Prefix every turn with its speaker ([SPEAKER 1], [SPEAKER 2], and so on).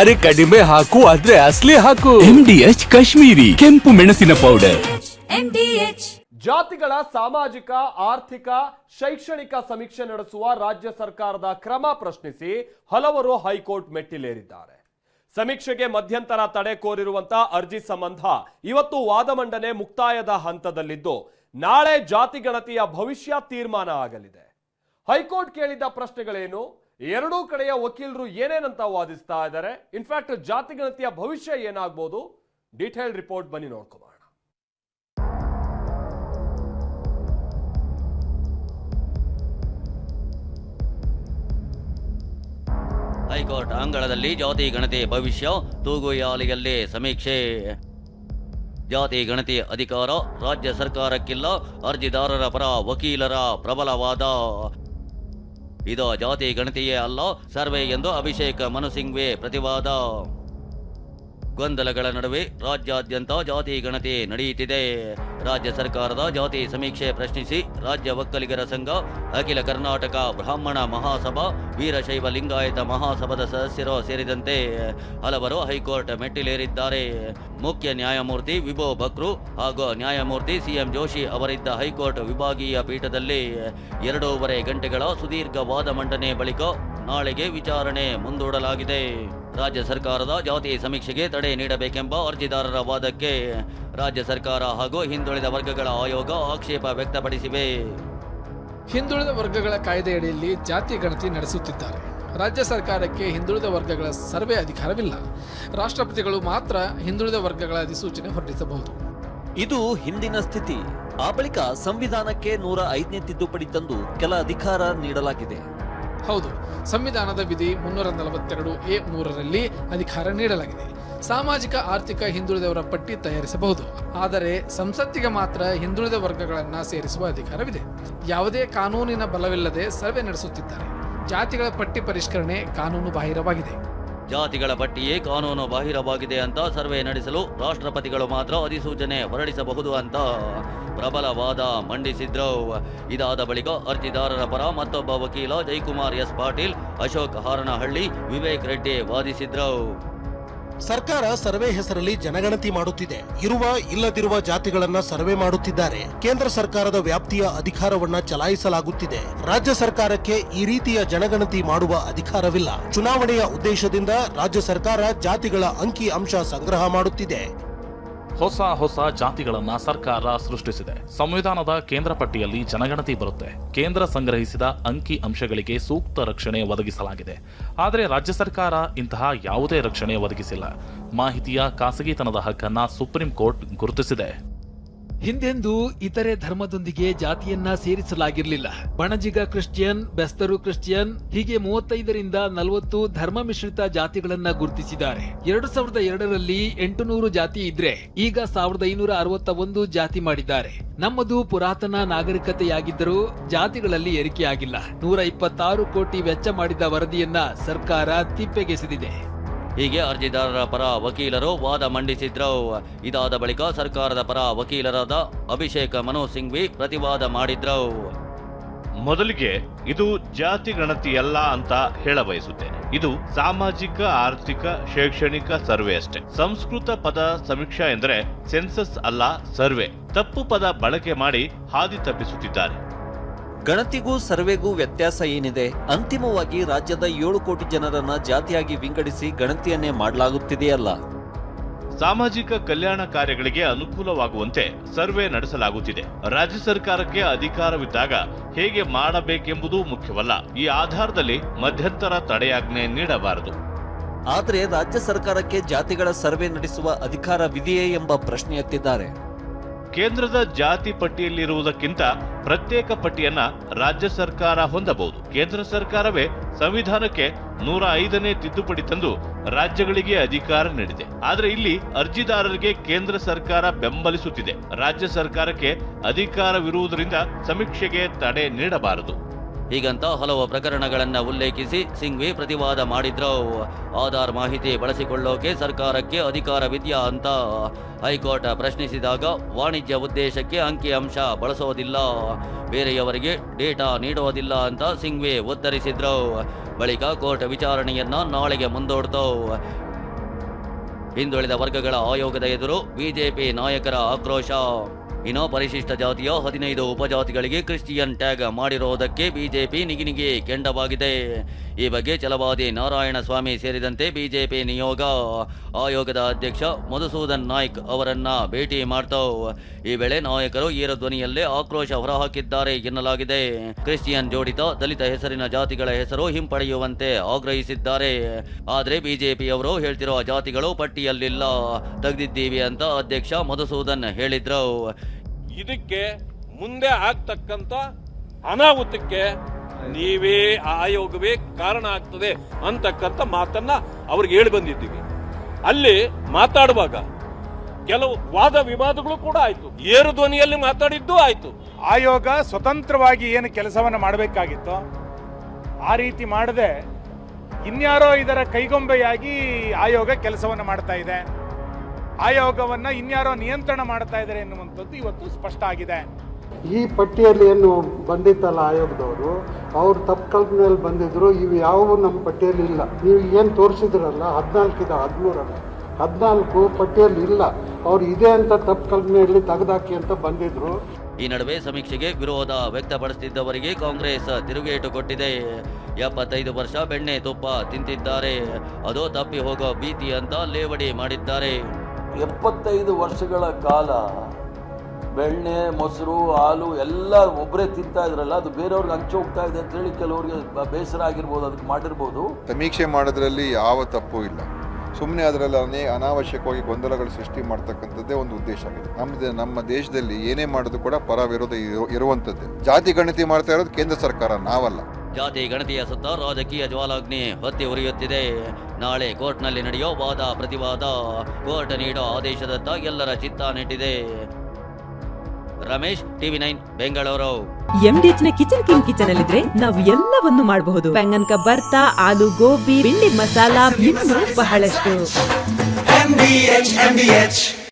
[SPEAKER 1] ಅರೆ ಕಡಿಮೆ ಹಾಕು ಆದ್ರೆ ಅಸ್ಲಿ ಹಾಕು.
[SPEAKER 2] ಎಂಡಿಎಚ್ ಕಾಶ್ಮೀರಿ ಕೆಂಪು ಮೆಣಸಿನ ಪೌಡರ್
[SPEAKER 3] ಜಾತಿಗಳ ಸಾಮಾಜಿಕ ಆರ್ಥಿಕ ಶೈಕ್ಷಣಿಕ ಸಮೀಕ್ಷೆ ನಡೆಸುವ ರಾಜ್ಯ ಸರ್ಕಾರದ ಕ್ರಮ ಪ್ರಶ್ನಿಸಿ ಹಲವರು ಹೈಕೋರ್ಟ್ ಮೆಟ್ಟಿಲೇರಿದ್ದಾರೆ. ಸಮೀಕ್ಷೆಗೆ ಮಧ್ಯಂತರ ತಡೆ ಕೋರಿರುವಂತ ಅರ್ಜಿ ಸಂಬಂಧ ಇವತ್ತು ವಾದ ಮಂಡನೆ ಮುಕ್ತಾಯದ ಹಂತದಲ್ಲಿದ್ದು ನಾಳೆ ಜಾತಿ ಗಣತಿಯ ಭವಿಷ್ಯ ತೀರ್ಮಾನ ಆಗಲಿದೆ. ಹೈಕೋರ್ಟ್ ಕೇಳಿದ ಪ್ರಶ್ನೆಗಳೇನು? ಎರಡೂ ಕಡೆಯ ವಕೀಲರು ಏನೇನಂತ ವಾದಿಸ್ತಾ ಇದ್ದಾರೆ? ಇನ್ಫ್ಯಾಕ್ಟ್ ಜಾತಿ ಗಣತಿಯ ಭವಿಷ್ಯ ಏನಾಗ್ಬೋದು? ಡೀಟೇಲ್ ರಿಪೋರ್ಟ್ ಬನ್ನಿ ನೋಡ್ಕೋಬಾರ
[SPEAKER 4] ಹೈಕೋರ್ಟ್ ಅಂಗಳದಲ್ಲಿ ಜಾತಿ ಗಣತಿ ಭವಿಷ್ಯ ತೂಗುಯಾಲಿಯಲ್ಲಿ ಸಮೀಕ್ಷೆ. ಜಾತಿ ಗಣತಿ ಅಧಿಕಾರ, ರಾಜ್ಯ ಸರ್ಕಾರಕ್ಕಿಲ್ಲ, ಅರ್ಜಿದಾರರ ಪರ ವಕೀಲರ ಪ್ರಬಲವಾದ ಇದು ಜಾತಿ ಗಣತಿಯೇ ಅಲ್ಲ, ಸರ್ವೆ ಎಂದು ಅಭಿಷೇಕ ಮನು ಪ್ರತಿವಾದ. ಗೊಂದಲಗಳ ನಡುವೆ ರಾಜ್ಯಾದ್ಯಂತ ಜಾತಿ ಗಣತಿ ನಡೆಯುತ್ತಿದೆ. ರಾಜ್ಯ ಸರ್ಕಾರದ ಜಾತಿ ಸಮೀಕ್ಷೆ ಪ್ರಶ್ನಿಸಿ ರಾಜ್ಯ ಒಕ್ಕಲಿಗರ ಸಂಘ, ಅಖಿಲ ಕರ್ನಾಟಕ ಬ್ರಾಹ್ಮಣ ಮಹಾಸಭಾ, ವೀರಶೈವ ಲಿಂಗಾಯತ ಮಹಾಸಭಾದ ಸದಸ್ಯರು ಸೇರಿದಂತೆ ಹಲವರು ಹೈಕೋರ್ಟ್ ಮೆಟ್ಟಿಲೇರಿದ್ದಾರೆ. ಮುಖ್ಯ ನ್ಯಾಯಮೂರ್ತಿ ವಿಭೋ ಬಕ್ರು ಹಾಗೂ ನ್ಯಾಯಮೂರ್ತಿ ಸಿಎಂ ಜೋಶಿ ಅವರಿದ್ದ ಹೈಕೋರ್ಟ್ ವಿಭಾಗೀಯ ಪೀಠದಲ್ಲಿ ಎರಡೂವರೆ ಗಂಟೆಗಳ ಸುದೀರ್ಘ ವಾದ ಮಂಡನೆ ಬಳಿಕ ನಾಳೆಗೆ ವಿಚಾರಣೆ ಮುಂದೂಡಲಾಗಿದೆ. ರಾಜ್ಯ ಸರ್ಕಾರದ ಜಾತಿ ಸಮೀಕ್ಷೆಗೆ ತಡೆ ನೀಡಬೇಕೆಂಬ ಅರ್ಜಿದಾರರ ವಾದಕ್ಕೆ ರಾಜ್ಯ ಸರ್ಕಾರ ಹಾಗೂ ಹಿಂದುಳಿದ ವರ್ಗಗಳ ಆಯೋಗ ಆಕ್ಷೇಪ ವ್ಯಕ್ತಪಡಿಸಿವೆ.
[SPEAKER 5] ಹಿಂದುಳಿದ ವರ್ಗಗಳ ಕಾಯ್ದೆಯಡಿಯಲ್ಲಿ ಜಾತಿ ಗಣತಿ ನಡೆಸುತ್ತಿದ್ದಾರೆ. ರಾಜ್ಯ ಸರ್ಕಾರಕ್ಕೆ ಹಿಂದುಳಿದ ವರ್ಗಗಳ ಸರ್ವೆ ಅಧಿಕಾರವಿಲ್ಲ. ರಾಷ್ಟ್ರಪತಿಗಳು ಮಾತ್ರ ಹಿಂದುಳಿದ ವರ್ಗಗಳ ಅಧಿಸೂಚನೆ ಹೊರಡಿಸಬಹುದು.
[SPEAKER 6] ಇದು ಹಿಂದಿನ ಸ್ಥಿತಿ. ಆ ಬಳಿಕ ಸಂವಿಧಾನಕ್ಕೆ ನೂರ ಐದನೇ ತಿದ್ದುಪಡಿ ತಂದು ಕೆಲ ಅಧಿಕಾರ ನೀಡಲಾಗಿದೆ.
[SPEAKER 5] ಹೌದು ಸಂವಿಧಾನದ ವಿಧಿ ಮುನ್ನೂರ ನಲವತ್ತೆರಡು ಎ ಮೂರರಲ್ಲಿ ಅಧಿಕಾರ ನೀಡಲಾಗಿದೆ. ಸಾಮಾಜಿಕ, ಆರ್ಥಿಕ ಹಿಂದುಳಿದವರ ಪಟ್ಟಿ ತಯಾರಿಸಬಹುದು. ಆದರೆ ಸಂಸತ್ತಿಗೆ ಮಾತ್ರ ಹಿಂದುಳಿದ ವರ್ಗಗಳನ್ನು ಸೇರಿಸುವ ಅಧಿಕಾರವಿದೆ. ಯಾವುದೇ ಕಾನೂನಿನ ಬಲವಿಲ್ಲದೆ ಸರ್ವೆ ನಡೆಸುತ್ತಿದ್ದಾರೆ. ಜಾತಿಗಳ ಪಟ್ಟಿ ಪರಿಷ್ಕರಣೆ ಕಾನೂನು ಬಾಹಿರವಾಗಿದೆ.
[SPEAKER 4] ಜಾತಿಗಳ ಪಟ್ಟಿಯೇ ಕಾನೂನು ಬಾಹಿರವಾಗಿದೆ ಅಂತ ಸರ್ವೆ ನಡೆಸಲು ರಾಷ್ಟ್ರಪತಿಗಳು ಮಾತ್ರ ಅಧಿಸೂಚನೆ ಹೊರಡಿಸಬಹುದು ಅಂತ ಪ್ರಬಲ ವಾದ ಮಂಡಿಸಿದ್ರು. ಇದಾದ ಬಳಿಕ ಅರ್ಜಿದಾರರ ಪರ ಮತ್ತೊಬ್ಬ ವಕೀಲ ಜಯಕುಮಾರ್ ಎಸ್ ಪಾಟೀಲ್ ಅಶೋಕ್ ಹಾರನಹಳ್ಳಿ ವಿವೇಕ್ ರೆಡ್ಡಿ ವಾದಿಸಿದ್ರು.
[SPEAKER 7] ಸರ್ಕಾರ ಸರ್ವೆ ಹೆಸರಲ್ಲಿ ಜನಗಣತಿ ಮಾಡುತ್ತಿದೆ. ಇರುವ ಇಲ್ಲದಿರುವ ಜಾತಿಗಳನ್ನ ಸರ್ವೆ ಮಾಡುತ್ತಿದ್ದಾರೆ. ಕೇಂದ್ರ ಸರ್ಕಾರದ ವ್ಯಾಪ್ತಿಯ ಅಧಿಕಾರವನ್ನ ಚಲಾಯಿಸಲಾಗುತ್ತಿದೆ. ರಾಜ್ಯ ಸರ್ಕಾರಕ್ಕೆ ಈ ರೀತಿಯ ಜನಗಣತಿ ಮಾಡುವ ಅಧಿಕಾರವಿಲ್ಲ. ಚುನಾವಣೆಯ ಉದ್ದೇಶದಿಂದ ರಾಜ್ಯ ಸರ್ಕಾರ ಜಾತಿಗಳ ಅಂಕಿ ಅಂಶ ಸಂಗ್ರಹ ಮಾಡುತ್ತಿದೆ.
[SPEAKER 8] ಹೊಸ ಹೊಸ ಜಾತಿಗಳನ್ನ ಸರ್ಕಾರ ಸೃಷ್ಟಿಸಿದೆ. ಸಂವಿಧಾನದ ಕೇಂದ್ರ ಪಟ್ಟಿಯಲ್ಲಿ ಜನಗಣತಿ ಬರುತ್ತೆ. ಕೇಂದ್ರ ಸಂಗ್ರಹಿಸಿದ ಅಂಕಿ ಅಂಶಗಳಿಗೆ ಸೂಕ್ತ ರಕ್ಷಣೆ ಒದಗಿಸಲಾಗಿದೆ. ಆದರೆ ರಾಜ್ಯ ಸರ್ಕಾರ ಇಂತಹ ಯಾವುದೇ ರಕ್ಷಣೆ ಒದಗಿಸಿಲ್ಲ. ಮಾಹಿತಿಯ ಖಾಸಗಿತನದ ಹಕ್ಕನ್ನ ಸುಪ್ರೀಂ ಕೋರ್ಟ್ ಗುರುತಿಸಿದೆ.
[SPEAKER 5] ಹಿಂದೆಂದೂ ಇತರೆ ಧರ್ಮದೊಂದಿಗೆ ಜಾತಿಯನ್ನ ಸೇರಿಸಲಾಗಿರಲಿಲ್ಲ. ಬಣಜಿಗ ಕ್ರಿಶ್ಚಿಯನ್, ಬೆಸ್ತರು ಕ್ರಿಶ್ಚಿಯನ್, ಹೀಗೆ ಮೂವತ್ತೈದರಿಂದ ನಲವತ್ತು ಧರ್ಮ ಮಿಶ್ರಿತ ಜಾತಿಗಳನ್ನ ಗುರುತಿಸಿದ್ದಾರೆ. ಎರಡು ಸಾವಿರದ ಎರಡರಲ್ಲಿ ಎಂಟುನೂರು ಜಾತಿ ಇದ್ರೆ ಈಗ ಸಾವಿರದ ಐನೂರ ಅರವತ್ತ ಒಂದು ಜಾತಿ ಮಾಡಿದ್ದಾರೆ. ನಮ್ಮದು ಪುರಾತನ ನಾಗರಿಕತೆಯಾಗಿದ್ದರೂ ಜಾತಿಗಳಲ್ಲಿ ಏರಿಕೆಯಾಗಿಲ್ಲ. ನೂರ ಇಪ್ಪತ್ತಾರು ಕೋಟಿ ವೆಚ್ಚ ಮಾಡಿದ ವರದಿಯನ್ನ ಸರ್ಕಾರ ತಿಪ್ಪೆಗೆಸೆದಿದೆ.
[SPEAKER 4] ಹೀಗೆ ಅರ್ಜಿದಾರರ ಪರ ವಕೀಲರು ವಾದ ಮಂಡಿಸಿದ್ರು. ಇದಾದ ಬಳಿಕ ಸರ್ಕಾರದ ಪರ ವಕೀಲರಾದ ಅಭಿಷೇಕ್ ಮನು ಸಿಂಘ್ವಿ ಪ್ರತಿವಾದ ಮಾಡಿದ್ರು.
[SPEAKER 9] ಮೊದಲಿಗೆ ಇದು ಜಾತಿ ಗಣತಿಯಲ್ಲ ಅಂತ ಹೇಳ ಬಯಸುತ್ತೇನೆ ಇದು ಸಾಮಾಜಿಕ, ಆರ್ಥಿಕ, ಶೈಕ್ಷಣಿಕ ಸರ್ವೆ ಅಷ್ಟೇ. ಸಂಸ್ಕೃತ ಪದ ಸಮೀಕ್ಷಾ ಎಂದರೆ ಸೆನ್ಸಸ್ ಅಲ್ಲ ಸರ್ವೆ. ತಪ್ಪು ಪದ ಬಳಕೆ ಮಾಡಿ ಹಾದಿ ತಪ್ಪಿಸುತ್ತಿದ್ದಾರೆ.
[SPEAKER 6] ಗಣತಿಗೂ ಸರ್ವೆಗೂ ವ್ಯತ್ಯಾಸ ಏನಿದೆ? ಅಂತಿಮವಾಗಿ ರಾಜ್ಯದ ಏಳು ಕೋಟಿ ಜನರನ್ನ ಜಾತಿಯಾಗಿ ವಿಂಗಡಿಸಿ ಗಣತಿಯನ್ನೇ ಮಾಡಲಾಗುತ್ತಿದೆಯಲ್ಲ?
[SPEAKER 9] ಸಾಮಾಜಿಕ ಕಲ್ಯಾಣ ಕಾರ್ಯಗಳಿಗೆ ಅನುಕೂಲವಾಗುವಂತೆ ಸರ್ವೆ ನಡೆಸಲಾಗುತ್ತಿದೆ. ರಾಜ್ಯ ಸರ್ಕಾರಕ್ಕೆ ಅಧಿಕಾರವಿದ್ದಾಗ ಹೇಗೆ ಮಾಡಬೇಕೆಂಬುದು ಮುಖ್ಯವಲ್ಲ. ಈ ಆಧಾರದಲ್ಲಿ ಮಧ್ಯಂತರ ತಡೆಯಾಜ್ಞೆ ನೀಡಬಾರದು.
[SPEAKER 6] ಆದರೆ ರಾಜ್ಯ ಸರ್ಕಾರಕ್ಕೆ ಜಾತಿಗಳ ಸರ್ವೆ ನಡೆಸುವ ಅಧಿಕಾರವಿದೆಯೇ ಎಂಬ ಪ್ರಶ್ನೆ ಎತ್ತಿದ್ದಾರೆ.
[SPEAKER 9] ಕೇಂದ್ರದ ಜಾತಿ ಪಟ್ಟಿಯಲ್ಲಿರುವುದಕ್ಕಿಂತ ಪ್ರತ್ಯೇಕ ಪಟ್ಟಿಯನ್ನ ರಾಜ್ಯ ಸರ್ಕಾರ ಹೊಂದಬಹುದು. ಕೇಂದ್ರ ಸರ್ಕಾರವೇ ಸಂವಿಧಾನಕ್ಕೆ ನೂರ ಐದನೇ ತಿದ್ದುಪಡಿ ತಂದು ರಾಜ್ಯಗಳಿಗೆ ಅಧಿಕಾರ ನೀಡಿದೆ. ಆದರೆ ಇಲ್ಲಿ ಅರ್ಜಿದಾರರಿಗೆ ಕೇಂದ್ರ ಸರ್ಕಾರ ಬೆಂಬಲಿಸುತ್ತಿದೆ. ರಾಜ್ಯ ಸರ್ಕಾರಕ್ಕೆ ಅಧಿಕಾರವಿರುವುದರಿಂದ ಸಮೀಕ್ಷೆಗೆ ತಡೆ ನೀಡಬಾರದು.
[SPEAKER 4] ಹೀಗಂತ ಹಲವು ಪ್ರಕರಣಗಳನ್ನು ಉಲ್ಲೇಖಿಸಿ ಸಿಂಘ್ವಿ ಪ್ರತಿವಾದ ಮಾಡಿದ್ರು. ಆಧಾರ್ ಮಾಹಿತಿ ಬಳಸಿಕೊಳ್ಳೋಕೆ ಸರ್ಕಾರಕ್ಕೆ ಅಧಿಕಾರವಿದ್ಯಾ ಅಂತ ಹೈಕೋರ್ಟ್ ಪ್ರಶ್ನಿಸಿದಾಗ ವಾಣಿಜ್ಯ ಉದ್ದೇಶಕ್ಕೆ ಅಂಕಿ ಅಂಶ ಬಳಸೋದಿಲ್ಲ. ಬೇರೆಯವರಿಗೆ ಡೇಟಾ ನೀಡೋದಿಲ್ಲ ಅಂತ ಸಿಂಘ್ವಿ ಉತ್ತರಿಸಿದ್ರು. ಬಳಿಕ ಕೋರ್ಟ್ ವಿಚಾರಣೆಯನ್ನ ನಾಳೆಗೆ ಮುಂದೂಡ್ತು. ಹಿಂದುಳಿದ ವರ್ಗಗಳ ಆಯೋಗದ ಎದುರು ಬಿಜೆಪಿ ನಾಯಕರ ಆಕ್ರೋಶ. ಇನ್ನು ಪರಿಶಿಷ್ಟ ಜಾತಿಯ ಹದಿನೈದು ಉಪಜಾತಿಗಳಿಗೆ ಕ್ರಿಶ್ಚಿಯನ್ ಟ್ಯಾಗ್ ಮಾಡಿರುವುದಕ್ಕೆ ಬಿಜೆಪಿ ನಿಗಿನಿಗೆ ಕೆಂಡವಾಗಿದೆ. ಈ ಬಗ್ಗೆ ಛಲವಾದಿ ನಾರಾಯಣ ಸ್ವಾಮಿ ಸೇರಿದಂತೆ ಬಿಜೆಪಿ ನಿಯೋಗ ಆಯೋಗದ ಅಧ್ಯಕ್ಷ ಮಧುಸೂದನ್ ನಾಯ್ಕ್ ಅವರನ್ನ ಭೇಟಿ ಮಾಡ್ತಾವ್. ಈ ವೇಳೆ ನಾಯಕರು ಈರ ಧ್ವನಿಯಲ್ಲೇ ಆಕ್ರೋಶ ಹೊರಹಾಕಿದ್ದಾರೆ ಎನ್ನಲಾಗಿದೆ. ಕ್ರಿಶ್ಚಿಯನ್ ಜೋಡಿತ ದಲಿತ ಹೆಸರಿನ ಜಾತಿಗಳ ಹೆಸರು ಹಿಂಪಡೆಯುವಂತೆ ಆಗ್ರಹಿಸಿದ್ದಾರೆ. ಆದ್ರೆ ಬಿಜೆಪಿಯವರು ಹೇಳ್ತಿರುವ ಜಾತಿಗಳು ಪಟ್ಟಿಯಲ್ಲಿಲ್ಲ. ತೆಗೆದಿದ್ದೀವಿ ಅಂತ ಅಧ್ಯಕ್ಷ ಮಧುಸೂದನ್ ಹೇಳಿದ್ರು.
[SPEAKER 10] ಇದಕ್ಕೆ ಮುಂದೆ ಆಗ್ತಕ್ಕಂತ ಅನಾಹುತಕ್ಕೆ ನೀವೇ ಆಯೋಗವೇ ಕಾರಣ ಆಗ್ತದೆ ಅಂತಕ್ಕಂಥ ಮಾತನ್ನ ಅವ್ರಿಗೆ ಹೇಳಿ ಬಂದಿದ್ದೀವಿ. ಅಲ್ಲಿ ಮಾತಾಡುವಾಗ ಕೆಲವು ವಾದ ವಿವಾದಗಳು ಕೂಡ ಆಯ್ತು. ಏರು ಧ್ವನಿಯಲ್ಲಿ ಮಾತಾಡಿದ್ದು ಆಯ್ತು.
[SPEAKER 11] ಆಯೋಗ ಸ್ವತಂತ್ರವಾಗಿ ಏನು ಕೆಲಸವನ್ನು ಮಾಡಬೇಕಾಗಿತ್ತು ಆ ರೀತಿ ಮಾಡದೆ ಇನ್ಯಾರೋ ಇದರ ಕೈಗೊಂಬೆಯಾಗಿ ಆಯೋಗ ಕೆಲಸವನ್ನು ಮಾಡ್ತಾ ಇದೆ. ಆಯೋಗವನ್ನ ಇನ್ಯಾರೋ ನಿಯಂತ್ರಣ ಮಾಡ್ತಾ ಇದ್ದಾರೆ ಎನ್ನುವಂಥದ್ದು ಇವತ್ತು ಸ್ಪಷ್ಟ ಆಗಿದೆ.
[SPEAKER 12] ಈ ಪಟ್ಟಿಯಲ್ಲಿ ಏನು ಬಂದಿತ್ತಲ್ಲ ಆಯೋಗದವರು ಅವ್ರು ತಪ್ಪು ಕಲ್ಪನೆಯಲ್ಲಿ ಬಂದಿದ್ರು ಇವು ಯಾವುವು ನಮ್ಮ ಪಟ್ಟಿಯಲ್ಲಿ ಇಲ್ಲ. ನೀವು ಏನು ತೋರಿಸಿದ್ರಲ್ಲ ಹದಿನಾಲ್ಕಿದೆ ಹದಿಮೂರಲ್ಲ ಹದಿನಾಲ್ಕು ಪಟ್ಟಿಯಲ್ಲಿ ಇಲ್ಲ. ಅವ್ರು ಇದೆ ಅಂತ ತಪ್ಪು ಕಲ್ಪನೆಯಲ್ಲಿ ತೆಗೆದಾಕಿ ಅಂತ ಬಂದಿದ್ರು.
[SPEAKER 4] ಈ ನಡುವೆ ಸಮೀಕ್ಷೆಗೆ ವಿರೋಧ ವ್ಯಕ್ತಪಡಿಸುತ್ತಿದ್ದವರಿಗೆ ಕಾಂಗ್ರೆಸ್ ತಿರುಗೇಟು ಕೊಟ್ಟಿದೆ. ಎಪ್ಪತ್ತೈದು ವರ್ಷ ಬೆಣ್ಣೆ ತುಪ್ಪ ತಿಂತಿದ್ದಾರೆ. ಅದು ತಪ್ಪಿ ಹೋಗೋ ಭೀತಿ ಅಂತ ಲೇವಡಿ ಮಾಡಿದ್ದಾರೆ.
[SPEAKER 13] ಎಪ್ಪತ್ತೈದು ವರ್ಷಗಳ ಕಾಲ ಬೆಣ್ಣೆ, ಮೊಸರು, ಹಾಲು ಎಲ್ಲ ಒಬ್ಬರೇ ತಿಂತಾ ಇದ್ರಲ್ಲ, ಅದು ಬೇರೆಯವ್ರಿಗೆ ಹಂಚಿ ಹೋಗ್ತಾ ಇದೆ ಅಂತ ಹೇಳಿ ಕೆಲವರಿಗೆ ಬೇಸರ ಆಗಿರ್ಬೋದು, ಅದಕ್ಕೆ ಮಾಡಿರ್ಬೋದು.
[SPEAKER 14] ಸಮೀಕ್ಷೆ ಮಾಡೋದ್ರಲ್ಲಿ ಯಾವ ತಪ್ಪು ಇಲ್ಲ. ಸುಮ್ಮನೆ ಅದರಲ್ಲಿ ಅನೇ, ಅನಾವಶ್ಯಕವಾಗಿ ಗೊಂದಲಗಳು ಸೃಷ್ಟಿ ಮಾಡ್ತಕ್ಕಂಥದ್ದೇ ಒಂದು ಉದ್ದೇಶ ಆಗಿದೆ. ನಮ್ಮ ನಮ್ಮ ದೇಶದಲ್ಲಿ ಏನೇ ಮಾಡೋದು ಕೂಡ ಪರ ವಿರೋಧ ಇರು- ಇರುವಂಥದ್ದೇ. ಜಾತಿ ಗಣತಿ ಮಾಡ್ತಾ ಇರೋದು ಕೇಂದ್ರ ಸರ್ಕಾರ, ನಾವಲ್ಲ.
[SPEAKER 4] ಜಾತಿ ಗಣತಿಯ ಸುತ್ತ ರಾಜಕೀಯ ಜ್ವಾಲಾಗ್ನಿ ಹೊತ್ತಿ ಉರಿಯುತ್ತಿದೆ. ನಾಳೆ ಕೋರ್ಟ್ನಲ್ಲಿ ನಡೆಯೋ ವಾದ ಪ್ರತಿವಾದ ಕೋರ್ಟ್ ನೀಡೋ ಆದೇಶದತ್ತ ಎಲ್ಲರ ಚಿತ್ತ ನೆಟ್ಟಿದೆ. Ramesh TV nine Bengaluru.
[SPEAKER 15] ಎಂಡಿಎಚ್ನ kitchen king kitchen ಅಲ್ಲಿದ್ರೆ ನಾವು ಎಲ್ಲವನ್ನು ಮಾಡಬಹುದು. ಬೆಂಗನ್ಕ ಬರ್ತಾ ಆಲೂ ಗೋಬಿ ಪಿಂಡಿ ಮಸಾಲಾ ಬಹಳಷ್ಟು.